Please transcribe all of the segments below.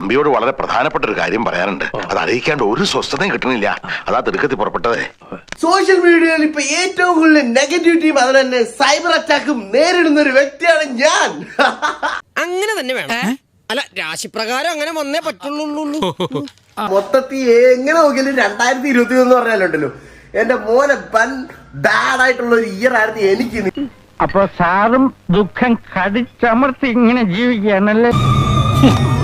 അമ്പിയോട് വളരെ പ്രധാനപ്പെട്ട ഒരു കാര്യം പറയാനുണ്ട്. അത് അറിയിക്കാണ്ട് ഒരു സ്വസ്ഥതയും കിട്ടണില്ല. അതാ തിടുക്കത്തിൽ പുറപ്പെട്ടതേ. സോഷ്യൽ മീഡിയയിൽ ഇപ്പൊ ഏറ്റവും കൂടുതൽ നെഗറ്റിവിറ്റിയും അതിൽ തന്നെ സൈബർ അറ്റാക്കും നേരിടുന്ന ഒരു വ്യക്തിയാണ് ഞാൻ. അങ്ങനെ തന്നെ വേണം. അല്ല രാശിപ്രകാരം അങ്ങനെ വന്നേ പറ്റുള്ളൂ മൊത്തത്തിൽ എങ്ങനെ നോക്കിയാലും രണ്ടായിരത്തി ഇരുപത്തി ഒന്ന് പറഞ്ഞാലുണ്ടല്ലോ. എന്റെ മോനെ ബൻ ബാഡ് ആയിട്ടുള്ള ഒരു ഇയർ ആയിരുന്നു എനിക്ക് അപ്പൊ സാറും ദുഃഖം കടിച്ചമർത്തി ഇങ്ങനെ ജീവിക്കുകയാണല്ലേ?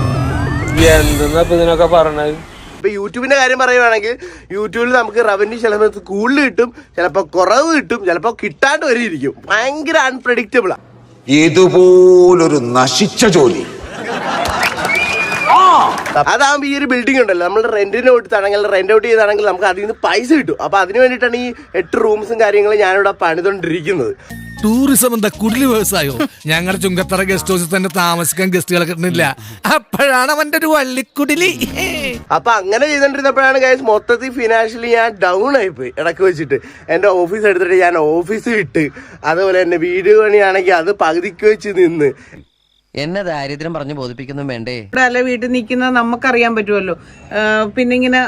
എന്തെന്നാ ഇപ്പൊ ഇതിനൊക്കെ പറഞ്ഞത്? ഇപ്പൊ യൂട്യൂബിന്റെ കാര്യം പറയുവാണെങ്കിൽ യൂട്യൂബിൽ നമുക്ക് റവന്യൂ ചിലപ്പോൾ കൂടുതൽ കിട്ടും ചിലപ്പോ കുറവ് കിട്ടും ചിലപ്പോ കിട്ടാണ്ട് വരെയിരിക്കും ഭയങ്കര അൺപ്രഡിക്റ്റബിൾ ആ. ഇതുപോലൊരു നശിച്ച ജോലി. അതാകുമ്പോൾ ഈ ഒരു ബിൽഡിംഗ് ഉണ്ടല്ലോ. നമ്മൾ റെന്റിന് കൊടുത്താണെങ്കിൽ റെന്റ് ഔട്ട് ചെയ്താണെങ്കിൽ നമുക്ക് അതിൽ നിന്ന് പൈസ കിട്ടും. അപ്പൊ അതിന് വേണ്ടിയിട്ടാണ് ഈ എട്ട് റൂംസും കാര്യങ്ങളും ഞാനിവിടെ പണിതുകൊണ്ടിരിക്കുന്നത് ടൂറിസം എന്താ കുടിൽ വ്യവസായോ? ഞങ്ങളുടെ ചുങ്കത്തറ ഗസ്റ്റ് ഹൗസിൽ തന്നെ താമസിക്കാൻ ഗസ്റ്റുകൾ കിട്ടുന്നില്ല അപ്പോഴാണ് അവന്റെ ഒരു വള്ളിക്കുടിലി. അപ്പൊ അങ്ങനെ ചെയ്തോണ്ടിരുന്നപ്പോഴാണ് ഗൈസ് മൊത്തത്തിൽ ഫിനാൻഷ്യലി ഞാൻ ഡൗൺ ആയിപ്പോയി ഇടയ്ക്ക് വെച്ചിട്ട്. എന്റെ ഓഫീസ് എടുത്തിട്ട് ഞാൻ ഓഫീസ് വിട്ട് അതുപോലെ തന്നെ വീട് പണിയാണെങ്കിൽ അത് പകുതിക്ക് വെച്ച് നിന്ന്. എന്നെ ദാരിദ്ര്യം പറഞ്ഞു ബോധിപ്പിക്കുന്നു വേണ്ടേ? ഇവിടെ അല്ല വീട്ടിൽ നിൽക്കുന്ന നമുക്കറിയാൻ പറ്റുമല്ലോ. പിന്നെ ഇങ്ങനെ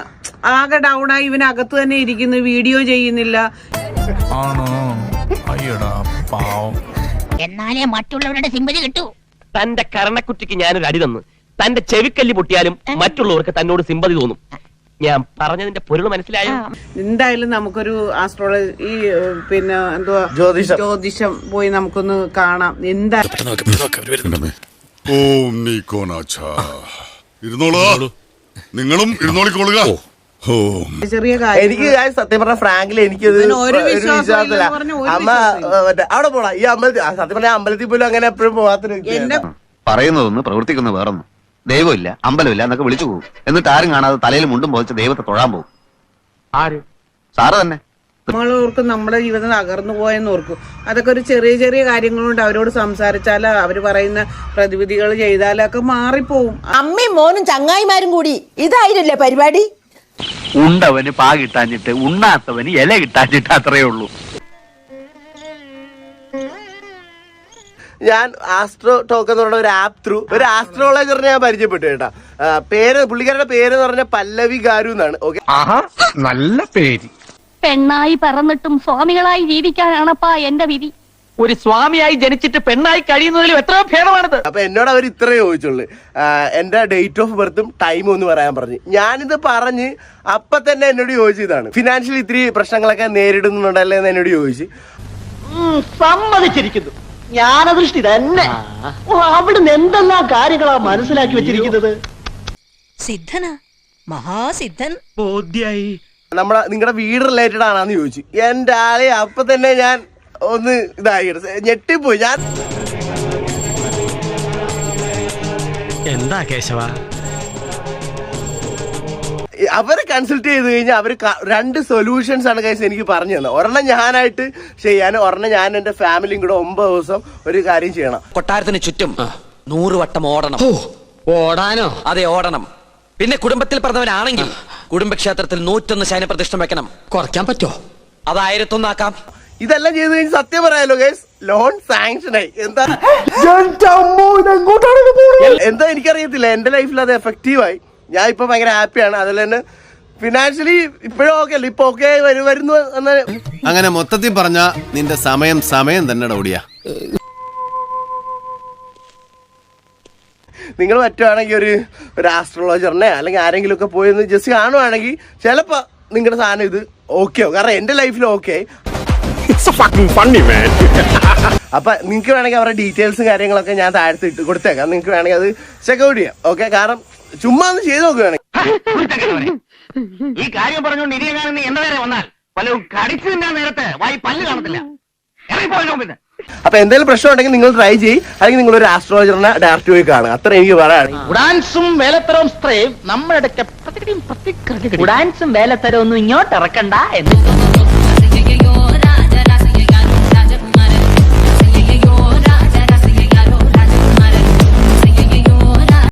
ആകെ ഡൗൺ ആയി ഇവനകത്ത് തന്നെ ഇരിക്കുന്നു വീഡിയോ ചെയ്യുന്നില്ല. ആണോ? അയ്യടാ പാവം. എന്നാലേ മറ്റുള്ളവരുടെ സിമ്പതി കിട്ടൂ. തന്റെ കരണക്കുറ്റിക്ക് ഞാനൊരു അടി തന്നു. തന്റെ ചെവിക്കല്ലി പൊട്ടിയാലും മറ്റുള്ളവർക്ക് തന്നോട് സിമ്പതി തോന്നും. ഞാൻ പറഞ്ഞതിന്റെ പൊരുൾ മനസ്സിലായോ? എന്തായാലും നമുക്കൊരു ആസ്ട്രോളജി ഈ പിന്നെ എന്തുവാ? ജ്യോതിഷം. ജ്യോതിഷം പോയി നമുക്കൊന്ന് കാണാം. എന്താ ഓം നീക്കോനാച്ച ഇരുന്നോളൂ. നിങ്ങളും ഇരുന്നോളിക്കോളുക. ഓം. ചെറിയ കാര്യം. എനിക്ക് ഞാൻ സത്യം പറഞ്ഞ ഫ്രാങ്കിൽ എനിക്കത് ഒരു വിശ്വാസമില്ല. അമ്മ മറ്റേ അവിടെ പോണ. ഈ അമ്പലത്തിൽ സത്യം പറഞ്ഞ അമ്പലത്തിൽ പോലും അങ്ങനെ എപ്പോഴും. എന്റെ പറയുന്നതൊന്ന് പ്രവർത്തിക്കുന്ന വേറൊന്നും. ദൈവമില്ല അമ്പലമില്ല എന്നൊക്കെ വിളിച്ചു പോകും. എന്നിട്ട് ആരും കാണാതെ തലയിൽ മുണ്ടും പോയിച്ച് ദൈവത്തെ തൊഴാൻ പോകും. ആര്? സാറ് തന്നെ. നമ്മൾ ഓർക്കും നമ്മുടെ ജീവിതം തകർന്നു പോയെന്ന് ഓർക്കും. അതൊക്കെ ഒരു ചെറിയ ചെറിയ കാര്യങ്ങളുണ്ട്. അവരോട് സംസാരിച്ചാൽ അവർ പറയുന്ന പ്രതിവിധികൾ ചെയ്താലൊക്കെ മാറിപ്പോവും. അമ്മയും മോനും ചങ്ങായിമാരും കൂടി ഇതായിരുന്നില്ലേ പരിപാടി? ഉണ്ടവന് പാ കിട്ടാഞ്ഞിട്ട് ഉണ്ണാത്തവന് ഇല കിട്ടാഞ്ഞിട്ട് അത്രേ ഉള്ളൂ. ഞാൻ ആസ്ട്രോ ടോക്ക് എന്ന് പറഞ്ഞ ഒരു ആപ്പ് ത്രൂ ഒരു ആസ്ട്രോളജറിനെ ഞാൻ പരിചയപ്പെട്ടു കേട്ടാ. പേര് പുള്ളിക്കാരുടെ പേര് എന്ന് പറഞ്ഞ പല്ലവി ഗാരു എന്നാണ് ഓക്കെ ആഹാ നല്ല പേര്. പെണ്ണായി പറന്നിട്ടും സ്വാമികളായി ജീവിക്കാനാണപ്പാ എന്റെ വിധി. ഒരു സ്വാമിയായി ജനിച്ചിട്ട് പെണ്ണായി കഴിയുന്നതിലും എത്ര ഭേദമാണിത്. അപ്പൊ എന്നോട് അവർ ഇത്രേ ചോദിച്ചുള്ളൂ. എന്റെ ഡേറ്റ് ഓഫ് ബർത്തും ടൈമും ഒന്ന് പറയാൻ പറഞ്ഞു. ഞാനിത് പറഞ്ഞ് അപ്പൊ തന്നെ എന്നോട് ചോദിച്ചതാണ് ഫിനാൻഷ്യൽ ഇത്തിരി പ്രശ്നങ്ങളൊക്കെ നേരിടുന്നുണ്ടല്ലേ എന്ന് എന്നോട് ചോദിച്ചു. സമ്മതിച്ചിരിക്കുന്നു. ജ്ഞാനദൃഷ്ടി തന്നെ. അവിടുന്ന് എന്തെല്ലാം കാര്യങ്ങളാ മനസ്സിലാക്കി വെച്ചിരിക്കുന്നത്? സിദ്ധനാ മഹാസിദ്ധൻ. ബോധ്യായി. നമ്മളെ നിങ്ങളുടെ വീട് റിലേറ്റഡ് ആണെന്ന് ചോദിച്ചു. എന്റെ ആളെ അപ്പൊ തന്നെ ഞാൻ ഒന്ന് ഇതായി ഞെട്ടിപ്പോയി. ഞാൻ എന്താ കേശവ? അവരെ കൺസൾട്ട് ചെയ്ത് കഴിഞ്ഞാൽ അവർ രണ്ട് സൊല്യൂഷൻസ് ആണ് കൈസ് എനിക്ക് പറഞ്ഞു തന്നത്. ഒരെണ്ണം ഞാനായിട്ട് ചെയ്യാനും ഒരെണ്ണം ഞാൻ എന്റെ ഫാമിലിയും കൂടെ ഒമ്പത് ദിവസം ഒരു കാര്യം ചെയ്യണം. കൊട്ടാരത്തിന് ചുറ്റും നൂറ് വട്ടം ഓടണം. ഓടാനോ? അതെ ഓടണം. പിന്നെ കുടുംബത്തിൽ പറഞ്ഞവനാണെങ്കിൽ കുടുംബക്ഷേത്രത്തിൽ നൂറ്റൊന്ന് ശയനപ്രതിഷ്ഠ വെക്കണം. കുറയ്ക്കാൻ പറ്റുമോ അത് ആയിരത്തൊന്നാക്കാം. ഇതെല്ലാം ചെയ്ത് കഴിഞ്ഞ് സത്യം പറയാലോ ഗൈസ് ലോൺ സാങ്ഷൻ ആയി. എന്താ? എന്താ എനിക്കറിയത്തില്ല. എന്റെ ലൈഫിൽ അത് എഫക്റ്റീവ് ആയി. ഞാൻ ഇപ്പൊ ഭയങ്കര ഹാപ്പിയാണ് അതുപോലെ തന്നെ ഫിനാൻഷ്യലി ഇപ്പോഴും ഓക്കെ അല്ല? ഇപ്പൊ ഓക്കെ വരുന്നു എന്ന് അങ്ങനെ മൊത്തത്തിൽ പറഞ്ഞ നിന്റെ സമയം സമയം തന്നെ ഓടിയാ നിങ്ങൾ പറ്റുവാണെങ്കിൽ ഒരു ഒരു ആസ്ട്രോളജറിനെ അല്ലെങ്കിൽ ആരെങ്കിലും ഒക്കെ പോയി ഒന്ന് ജസ്റ്റ് കാണുവാണെങ്കിൽ ചിലപ്പോ നിങ്ങളുടെ സാധനം ഇത് ഓക്കെ ആവും. കാരണം എന്റെ ലൈഫിൽ ഓക്കെ അപ്പൊ നിങ്ങൾക്ക് വേണമെങ്കിൽ അവരുടെ ഡീറ്റെയിൽസും കാര്യങ്ങളൊക്കെ ഞാൻ താഴത്ത് ഇട്ട് കൊടുത്തേക്കാം. നിങ്ങൾക്ക് വേണമെങ്കിൽ അത് ചെക്കൗട്ട് ചെയ്യാം. ഓക്കെ കാരണം ചുമ്മാ ഒന്ന് ചെയ്ത് നോക്കുകയാണെങ്കിൽ ഈ കാര്യം പറഞ്ഞുകൊണ്ട് ഇനിയെ കാണുന്ന എന്റെ നേരെ വന്നാൽ പലരും കടിച്ചു തിന്നാൻ നേരത്തെ വായി പല്ല് കാണത്തില്ല. ഇറങ്ങിപ്പോയോ പിന്നെ അപ്പൊ എന്തെങ്കിലും പ്രശ്നം ഉണ്ടെങ്കിൽ നിങ്ങൾ ട്രൈ ചെയ്യും. അല്ലെങ്കിൽ നിങ്ങൾ ഒരു ആസ്ട്രോളജറിനെ ഡയറക്റ്റ് പോയി കാണുക. അത്ര എനിക്ക് പറയാൻ ഡാൻസും വേലത്തരവും സ്ത്രയും നമ്മുടെ ഉഡാൻസും വേലത്തരവും ഒന്നും ഇങ്ങോട്ട് ഇറക്കണ്ട എന്ന്.